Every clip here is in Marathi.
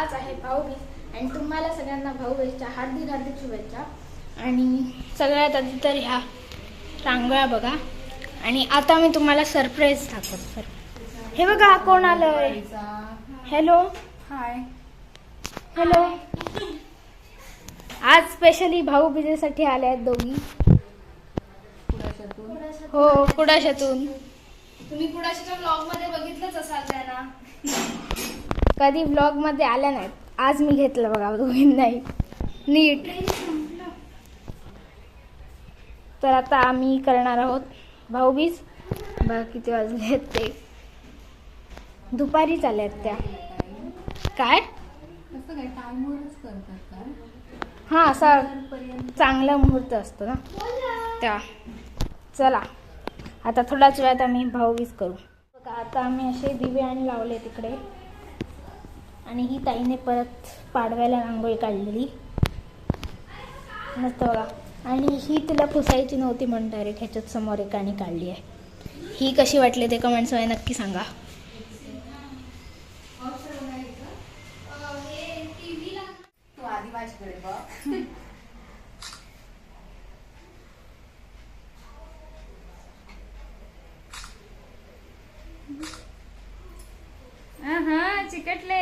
आज आहे भाऊबीज आणि तुम्हाला सगळ्यांना भाऊबीजच्या हार्दिक हार्दिक शुभेच्छा. आणि सगळ्यात आधी तर ह्या रांगोळ्या बघा. आणि आता मी तुम्हाला सरप्राईज दाखवतो सर हे बघा कोण आलंय? हॅलो हाय हॅलो आज स्पेशली भाऊबीजेसाठी आले आहेत दोघी. हो कुडाशातून. तुम्ही कुडाशाच्या ब्लॉगमध्ये बघितलंच असाल त्यांना. कधी ब्लॉगमध्ये आल्या नाहीत. आज मी घेतलं बघा दोघींनाही. नीट. तर आता आम्ही करणार आहोत भाऊबीज. बघा किती वाजले आहेत ते. दुपारी चालल्या आहेत त्या. काय? हा असा चांगला मुहूर्त असतो ना. त्या. चला. आता थोड्याच वेळात आम्ही भाऊबीज करू. बघा आता आम्ही असे दिवे आणि लावले तिकडे. आणि ही ताईने परत पाडव्याला रांगोळी काढलेली. मस्त बघा. आणि ही तिला पुसायची नव्हती म्हणता रे ह्याच्यात समोर एकाने काढली आहे. ही कशी वाटली ते कमेंट्समध्ये नक्की सांगा तू आधी माझ्याकडे बघ हा चिकटले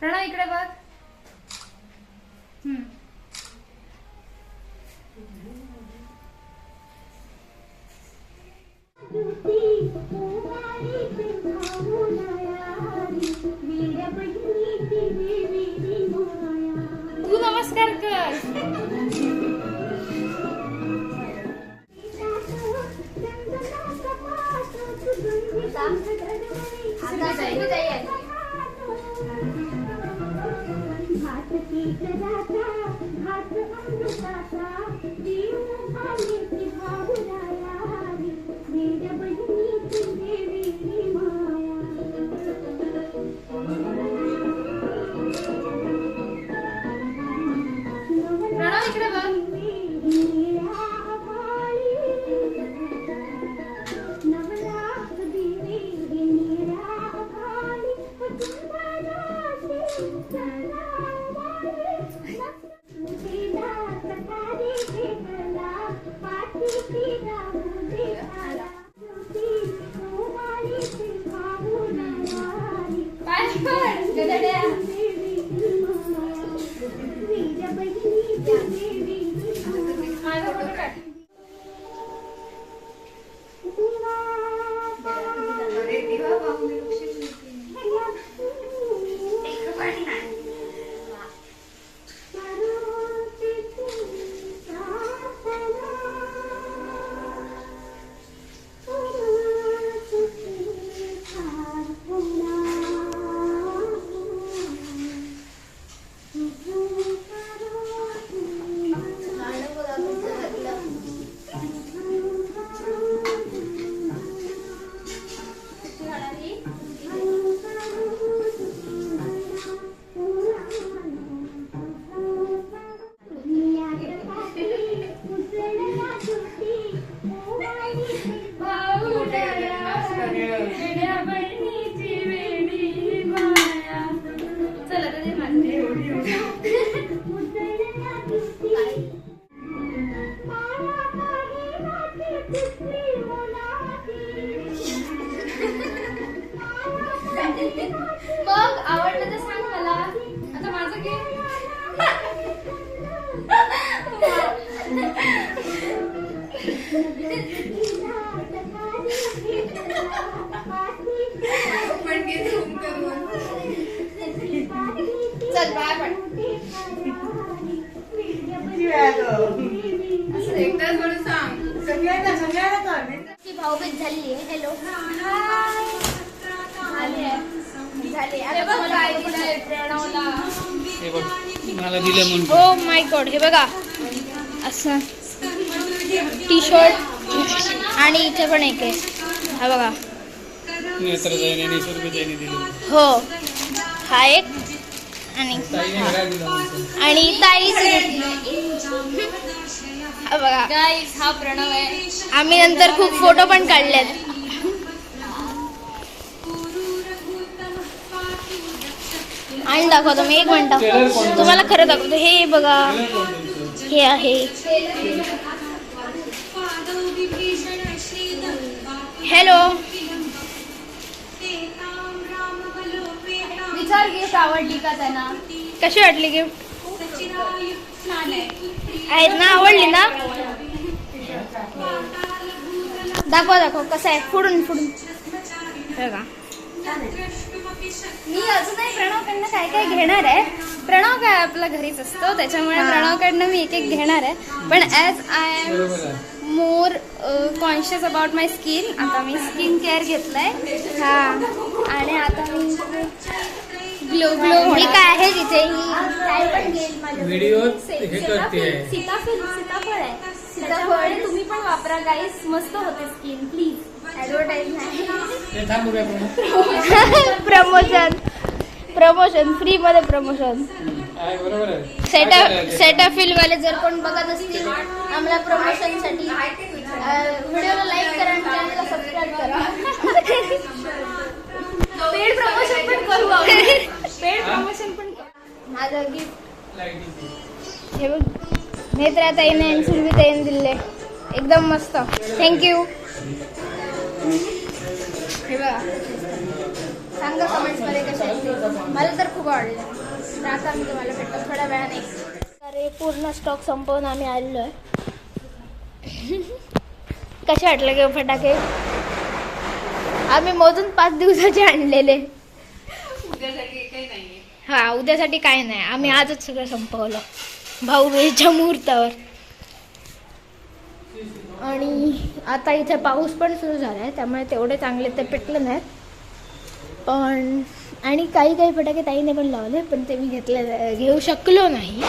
प्रणव इकडे बघ हम्म. प्रणव बघ आवडलं तर सांग मला. आता माझं घे. पण घे zoom करून. चल बाय पण. असं एकदाच बरं सांग. सगळ्यांना सगळ्यांना भाऊबीज झाली आहे. हॅलो हे बघ मला दिलं म्हणून. हो माय गॉड हे बघा. असं. टी शर्ट आणि इथे पण एक आहे. हा बघा. हो. हा एक. आणि ताईच हा. बघा. हा प्रणव आहे. आम्ही नंतर खूप फोटो पण काढलेत. आणि दाखवतो मी एक मिनिट? तुम्हाला खरं दाखवतो. हे बघा? हे आहे. हॅलो विचार गिफ्ट आवडली का त्यांना? कशी वाटली गिफ्ट आहेत ना आवडली ना? दाखवा दाखव कसं आहे? फुडून फुडून. हे का मी अजूनही प्रणवकडनं काय काय घेणार आहे? प्रणव काय आपला घरीच असतो त्याच्यामुळे प्रणवकडनं मी एक एक घेणार आहे. पण as I am more conscious about my skin आता मी स्किन केअर घेतलंय. हा. आणि आता मी ग्लो ग्लो ही काय आहे तिथे? ही व्हिडिओ हे सीताफळ करते. सीताफळ. सीताफळ आहे. सीताफळ आणि तुम्ही पण वापरा गाईस मस्त होते skin please promotion. Promotion. Free मध्ये प्रमोशन सेटअप सेटअप वाले जर कोण बघत असतील आम्हाला प्रमोशनसाठी व्हिडिओला लाईक करा आणि चॅनलला सबस्क्राईब करा. पेड प्रमोशन पण करू पेड प्रमोशन पण करू. माझं गिफ्ट. हे बघ. नेत्रा ताईने आणि सुरभी ताईने दिले एकदम मस्त. थँक्यू हे बघा. सांगा कमेंट्समध्ये कसे. मला तर खूप आवडलं. तर आता मी तुम्हाला भेटतो. थोड्या वेळाने अरे पूर्ण स्टॉक संपवून आम्ही आलेलो आहे. कसे वाटले गे फटाके? आम्ही मोजून पाच दिवसाचे आणलेले. हा उद्यासाठी काय नाही. आम्ही आजच सगळं संपवलं. भाऊबीजेच्या मुहूर्तावर. आणि आता इथे पाऊस पण सुरू झाला आहे त्यामुळे तेवढे चांगले ते पेटले नाहीत. पण आणि काही काही फटाके ताईने पण लावले पण ते मी घेतले घेऊ शकलो नाही.